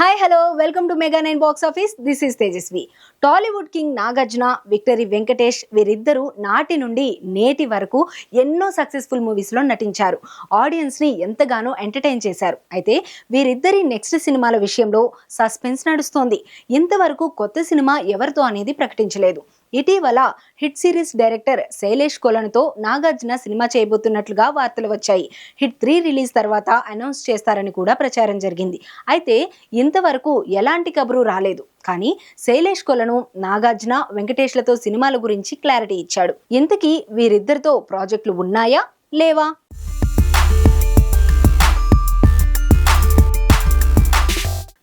Hi hello welcome to mega nine box office this is Tejaswi Tollywood king Nagarjuna victory Venkatesh వీరిద్దరూ నాటి నుండి నేటి వరకు ఎన్నో సక్సెస్ఫుల్ మూవీస్లో నటించారు. ఆడియన్స్ని ఎంతగానో ఎంటర్టైన్ చేశారు. అయితే వీరిద్దరి నెక్స్ట్ సినిమాల విషయంలో సస్పెన్స్ నడుస్తోంది. ఇంతవరకు కొత్త సినిమా ఎవరితో అనేది ప్రకటించలేదు. ఇటీవల హిట్ సిరీస్ డైరెక్టర్ శైలేష్ కొలనుతో నాగార్జున సినిమా చేయబోతున్నట్లుగా వార్తలు వచ్చాయి. హిట్ త్రీ రిలీజ్ తర్వాత అనౌన్స్ చేస్తారని కూడా ప్రచారం జరిగింది. అయితే ఇంతవరకు ఎలాంటి కబురు రాలేదు. కానీ శైలేష్ కొలను నాగార్జున వెంకటేష్లతో సినిమాల గురించి క్లారిటీ ఇచ్చాడు. ఇంతకీ వీరిద్దరితో ప్రాజెక్టులు ఉన్నాయా? లేవా?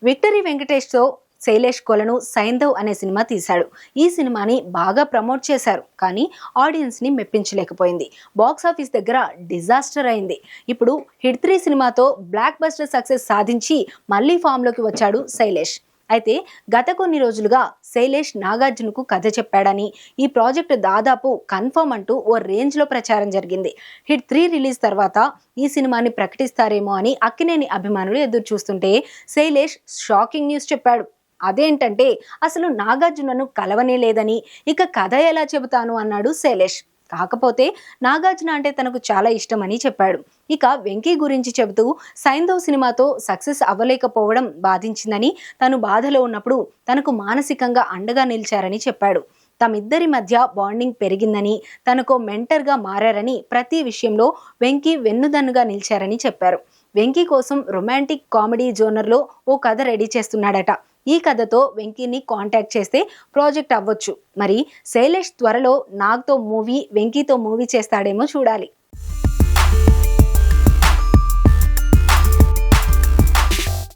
విక్టరీ వెంకటేష్తో శైలేష్ కొలను సైంధవ్ అనే సినిమా తీశాడు. ఈ సినిమాని బాగా ప్రమోట్ చేశారు. కానీ ఆడియన్స్ని మెప్పించలేకపోయింది. బాక్స్ ఆఫీస్ దగ్గర డిజాస్టర్ అయింది. ఇప్పుడు హిట్ త్రీ సినిమాతో బ్లాక్ బస్టర్ సక్సెస్ సాధించి మళ్ళీ ఫామ్లోకి వచ్చాడు శైలేష్. అయితే గత కొన్ని రోజులుగా శైలేష్ నాగార్జునకు కథ చెప్పాడని ఈ ప్రాజెక్టు దాదాపు కన్ఫర్మ్ అంటూ ఓ రేంజ్లో ప్రచారం జరిగింది. హిట్ త్రీ రిలీజ్ తర్వాత ఈ సినిమాని ప్రకటిస్తారేమో అని అక్కినేని అభిమానులు ఎదురు చూస్తుంటే శైలేష్ షాకింగ్ న్యూస్ చెప్పాడు. అదేంటంటే అసలు నాగార్జునను కలవనే లేదని ఇక కథ ఎలా చెబుతాను అన్నాడు శైలేష్. కాకపోతే నాగార్జున అంటే తనకు చాలా ఇష్టమని చెప్పాడు. ఇక వెంకీ గురించి చెబుతూ సైంధవ్ సినిమాతో సక్సెస్ అవ్వలేకపోవడం బాధించిందని తను బాధలో ఉన్నప్పుడు తనకు మానసికంగా అండగా నిలిచారని చెప్పాడు. తమిద్దరి మధ్య బాండింగ్ పెరిగిందని తనకు మెంటర్గా మారారని ప్రతి విషయంలో వెంకీ వెన్నుదన్నుగా నిలిచారని చెప్పారు. వెంకీ కోసం రొమాంటిక్ కామెడీ జోనర్లో ఓ కథ రెడీ చేస్తున్నాడట. ఈ కథతో వెంకీని కాంటాక్ట్ చేస్తే ప్రాజెక్ట్ అవ్వచ్చు. మరి శైలేష్ త్వరలో నాగ్తో మూవీ వెంకీతో మూవీ చేస్తాడేమో చూడాలి.